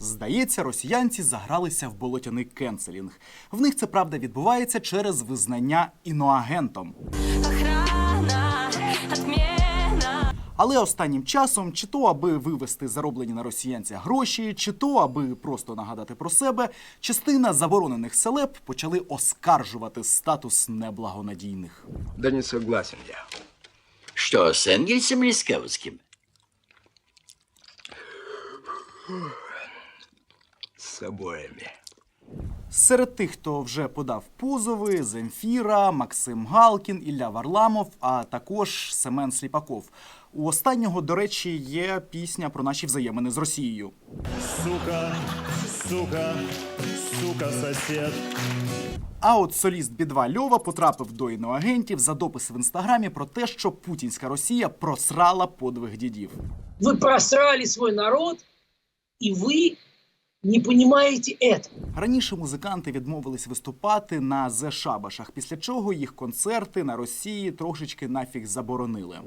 Здається, росіянці загралися в болотяний кенселінг. В них це правда відбувається через визнання іноагентом. Охрана. Але останнім часом, чи то аби вивести зароблені на росіянця гроші, чи то аби просто нагадати про себе, частина заборонених селеб почали оскаржувати статус неблагонадійних. Да не согласен я. Что, с Энгельсом или с С обоими. Серед тих, хто вже подав позови, Земфіра, Максим Галкін, Ілля Варламов, а також Семен Сліпаков. У останнього, до речі, є пісня про наші взаємини з Росією. Сука, сука, сука, сосед. А от соліст Бідва Льова потрапив до іноагентів за допис в інстаграмі про те, що путінська Росія просрала подвиг дідів. Вы просрали свой народ, и вы не понимаете это. Раніше музиканти відмовились виступати на зе шабашах, після чого їх концерти на Росії трошечки нафіг заборонили.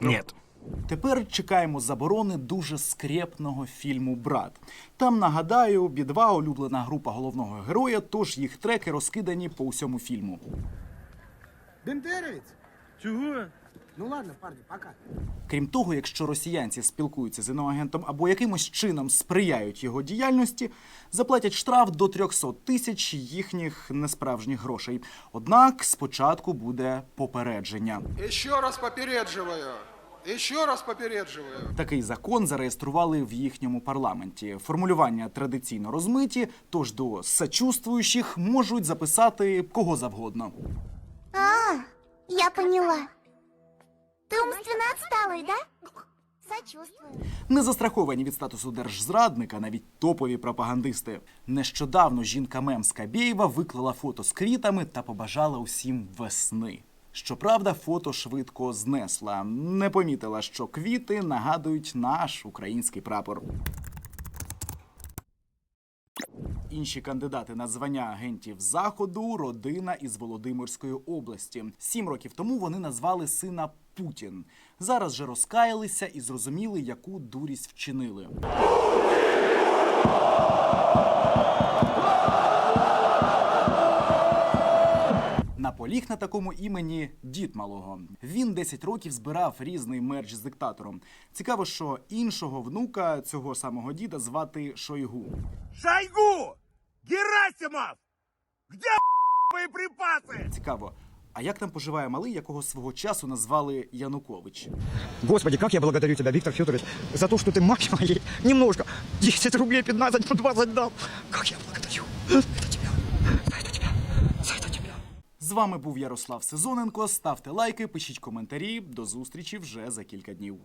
Нет. Тепер чекаємо заборони дуже скрепного фільму Брат. Там нагадаю, бідва улюблена група головного героя, тож їх треки розкидані по усьому фільму. Бендеровец? Чего? Ну ладно, парни, пока. Крім того, якщо росіянці спілкуються з іноагентом або якимось чином сприяють його діяльності, заплатять штраф до 300 тисяч їхніх несправжніх грошей. Однак спочатку буде попередження. Еще раз попередживаю. Еще раз попередживаю. Такий закон зареєстрували в їхньому парламенті. Формулювання традиційно розмиті, тож до сочувствуючих можуть записати кого завгодно. А, я поняла. Ты умственно отсталый, да? Сочувствую. Не застраховані від статусу держзрадника навіть топові пропагандисти. Нещодавно жінка мем Скабєєва виклала фото з квітами та побажала усім весни. Щоправда, фото швидко знесла. Не помітила, що квіти нагадують наш український прапор. Інші кандидати на звання агентів заходу родина із Володимирської області. Сім років тому вони назвали сина Путін. Зараз же розкаялися і зрозуміли, яку дурість вчинили. Наполіг на такому імені дід малого. Він 10 років збирав різний мерч з диктатором. Цікаво, що іншого внука цього самого діда звати Шойгу. Шойгу! Герасимов! Где боеприпасы? Цікаво. А як там поживає малий, якого свого часу назвали Янукович? Господи, как я благодарю тебя, Виктор Федорович, за то, что ты мать моей немножко 10 рублей 15 на 20 дал. Как я благодарю. Это тебя. За это тебя. За это тебя. З вами був Ярослав Сезоненко. Ставте лайки, пишіть коментарі. До зустрічі вже за кілька днів.